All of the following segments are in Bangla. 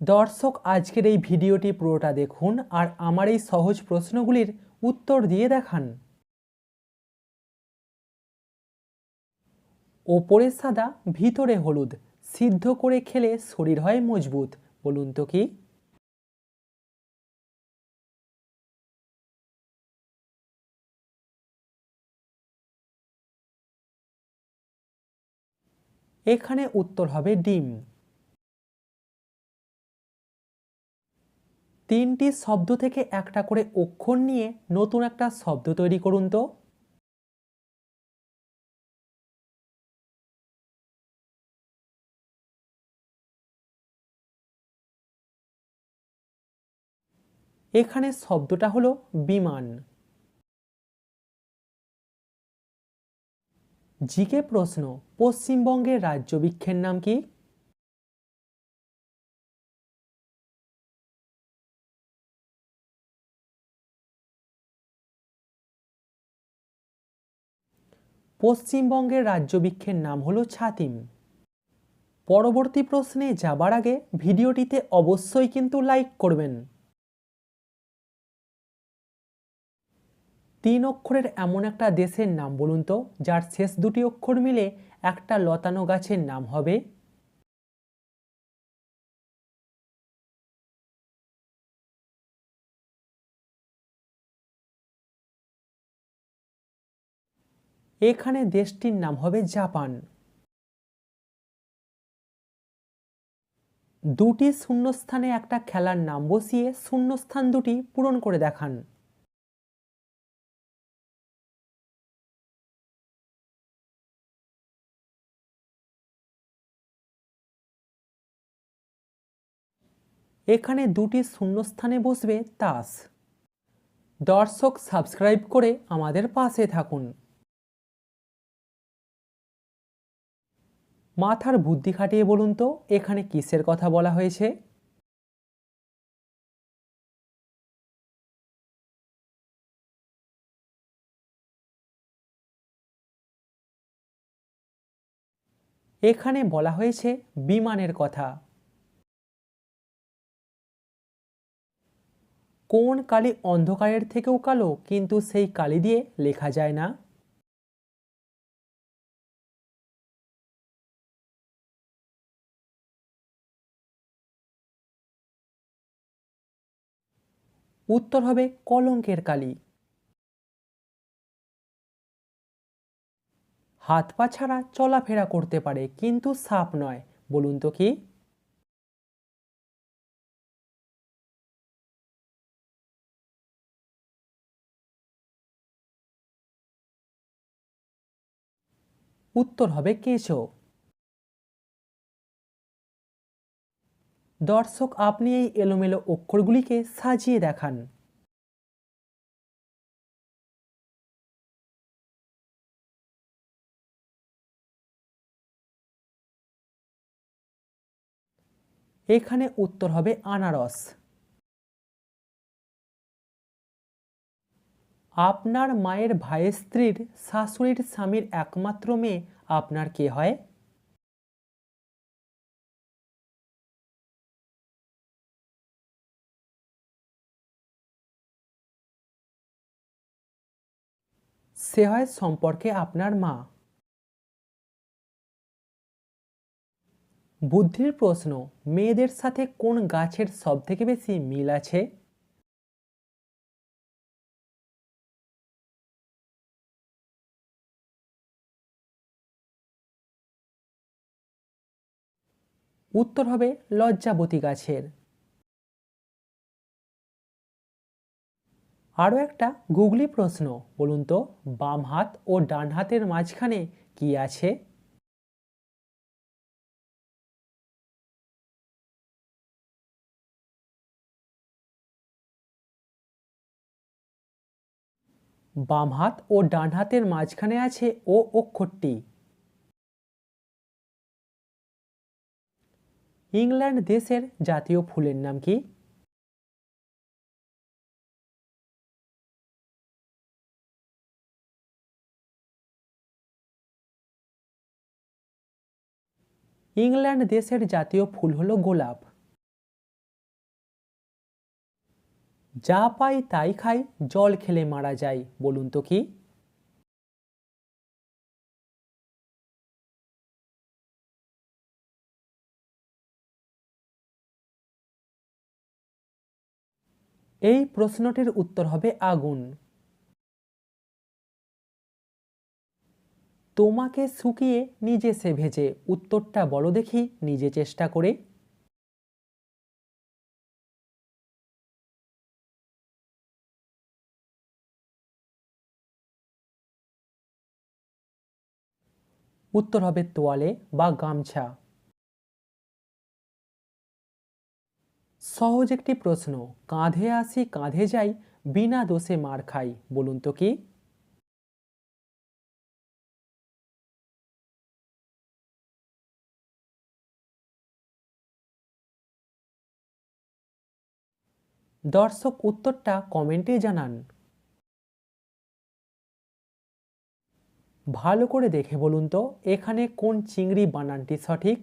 দর্শক, আজকের এই ভিডিওটি পুরোটা দেখুন আর আমার এই সহজ প্রশ্নগুলির উত্তর দিয়ে দেখান। ওপরে সাদা, ভিতরে হলুদ, সিদ্ধ করে খেলে শরীর হয় মজবুত, বলুন তো কি? এখানে উত্তর হবে ডিম। তিনটি শব্দ থেকে একটা করে অক্ষর নিয়ে নতুন একটা শব্দ তৈরি করুন তো। এখানে শব্দটা হলো বিমান। জিকে প্রশ্ন, পশ্চিমবঙ্গের রাজ্য বৃক্ষের নাম কি? পশ্চিমবঙ্গের রাজ্য বৃক্ষের নাম হলো ছাতিম। পরবর্তী প্রশ্নে যাবার আগে ভিডিওটিতে অবশ্যই কিন্তু লাইক করবেন। তিন অক্ষরের এমন একটা দেশের নাম বলুন তো, যার শেষ দুটি অক্ষর মিলে একটা লতানো গাছের নাম হবে এখানে দেশটির নাম হবে জাপান। দুটি শূন্যস্থানে একটা খেলার নাম বসিয়ে শূন্যস্থান দুটি পূরণ করে দেখান। এখানে দুটি শূন্যস্থানে বসবে তাস। দর্শক সাবস্ক্রাইব করে আমাদের পাশে থাকুন। মাথার বুদ্ধি খাটিয়ে বলুন তো, এখানে কিসের কথা বলা হয়েছে? এখানে বলা হয়েছে বিমানের কথা। কোন কালি অন্ধকারের থেকেও কালো, কিন্তু সেই কালি দিয়ে লেখা যায় না। উত্তর হবে কলঙ্কের কালি। হাত পা ছাড়া চলাফেরা করতে পারে, কিন্তু সাপ নয়, বলুন তো কি? উত্তর হবে কেঁচো দর্শক, আপনি এই এলোমেলো অক্ষরগুলিকে সাজিয়ে দেখান। এখানে উত্তর হবে আনারস। আপনার মায়ের ভাইয়ের স্ত্রীর শাশুড়ির স্বামীর একমাত্র মেয়ে, আপনার কে হয়? সে হয় সম্পর্কে আপনার মা। বুদ্ধির প্রশ্ন, মেয়েদের সাথে কোন গাছের সব থেকে বেশি মিল আছে? উত্তর হবে লজ্জাবতী গাছের। আরও একটা গুগলি প্রশ্ন, বলুন তো, বাম হাত ও ডান হাতের মাঝখানে কি আছে? বাম হাত ও ডান হাতের মাঝখানে আছে ও অক্ষরটি। ইংল্যান্ড দেশের জাতীয় ফুলের নাম কি? ইংল্যান্ড দেশের জাতীয় ফুল হলো গোলাপ। যা পাই তাই খাই, জল খেলে মারা যায়, বলুন তো কি? এই প্রশ্নটির উত্তর হবে আগুন। তোমাকে শুকিয়ে নিজে সে ভেজে, উত্তরটা বলো দেখি, নিজে চেষ্টা করে। উত্তর হবে তোয়ালে বা গামছা। সহজ একটি প্রশ্ন, কাঁধে আসি কাঁধে যাই, বিনা দোষে মার খাই, বলুন তো কি? দর্শক উত্তরটা কমেন্টে জানান। ভালো করে দেখে বলুন তো, এখানে কোন চিংড়ি বানানটি সঠিক?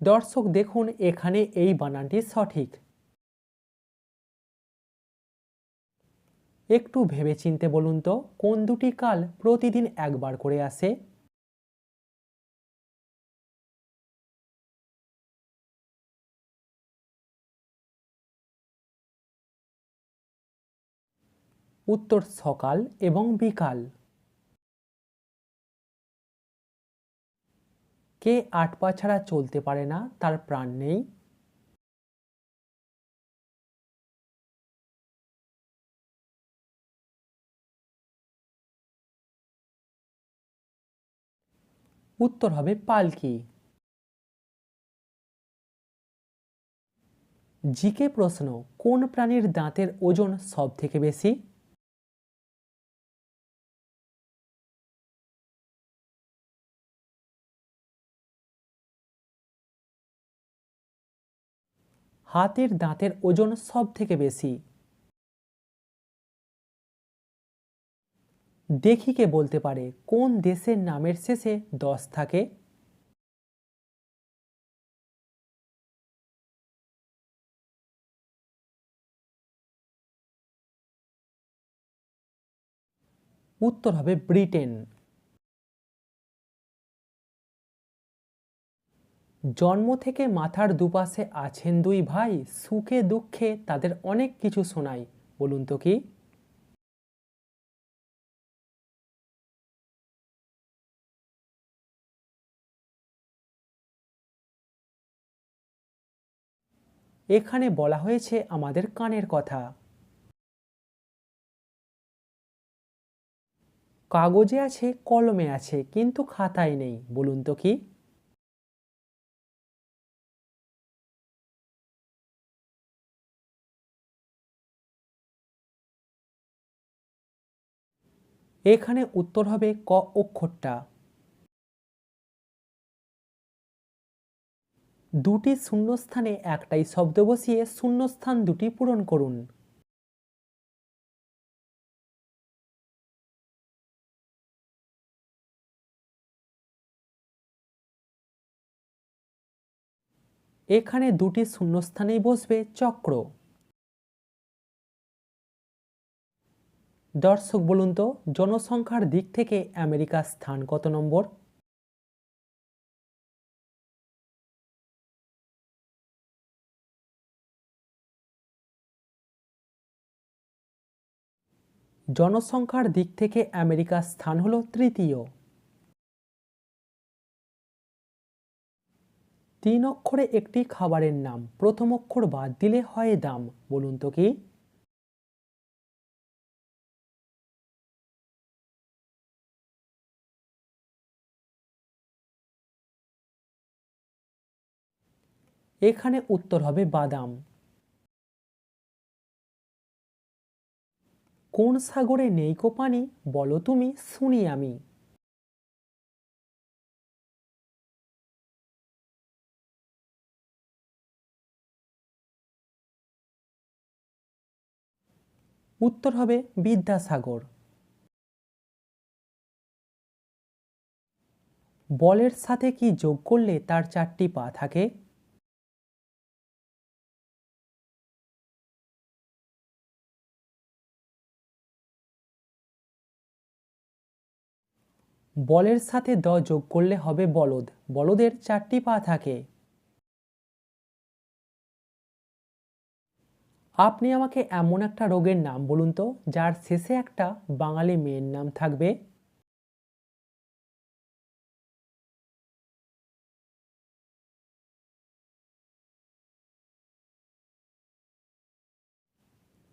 দর্শক দেখুন, এখানে এই বানানটি সঠিক। একটু ভেবে চিনতে বলুন তো, কোন দুটি কাল প্রতিদিন একবার করে আসে? উত্তর সকাল এবং বিকাল। কে আট ছাড়া চলতে পারে না, তার প্রাণ নেই। উত্তর হবে পালকি। জিকে প্রশ্ন, কোন প্রাণীর দাঁতের ওজন সব থেকে বেশি? হাতের দাঁতের ওজন সব থেকে বেশি। দেখি কে বলতে পারে, কোন দেশের নামের শেষে দশ থাকে? উত্তর হবে ব্রিটেন। জন্ম থেকে মাথার দুপাশে আছেন দুই ভাই, সুখে দুঃখে তাদের অনেক কিছু শোনাই, বলুন তো কি? এখানে বলা হয়েছে আমাদের কানের কথা। কাগজে আছে, কলমে আছে, কিন্তু খাতায় নেই, বলুন তো কি? এখানে উত্তর হবে ক অক্ষরটা। দুটি শূন্যস্থানে একটাই শব্দ বসিয়ে শূন্যস্থান দুটি পূরণ করুন। এখানে দুটি শূন্যস্থানেই বসবে চক্র। দর্শক বলুন তো, জনসংখ্যার দিক থেকে আমেরিকার স্থান কত নম্বর? জনসংখ্যার দিক থেকে আমেরিকার স্থান হল তৃতীয়। তিন অক্ষরে একটি খাবারের নাম, প্রথম অক্ষর বাদ দিলে হয় দাম, বলুন তো কি? এখানে উত্তর হবে বাদাম। কোন সাগরে নেইকো পানি? বলো তুমি, শুনি আমি। উত্তর হবে বিদ্যাসাগর। বলের সাথে কি যোগ করলে তার চারটি পা থাকে? বলের সাথে দ যোগ করলে হবে বলদ। বলদের চারটি পা থাকে। আপনি আমাকে এমন একটা রোগের নাম বলুন তো, যার শেষে একটা বাঙালি মেয়ের নাম থাকবে?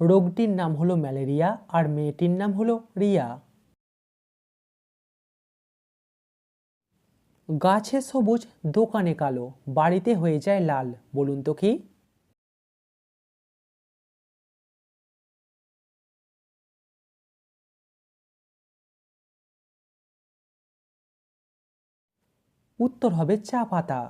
রোগটির নাম হলো ম্যালেরিয়া আর মেয়েটির নাম হলো রিয়া। গাছে সবুজ, দোকানে কালো, বাড়িতে হয়ে যায় লাল, বলুন তো কি? উত্তর হবে চা পাতা।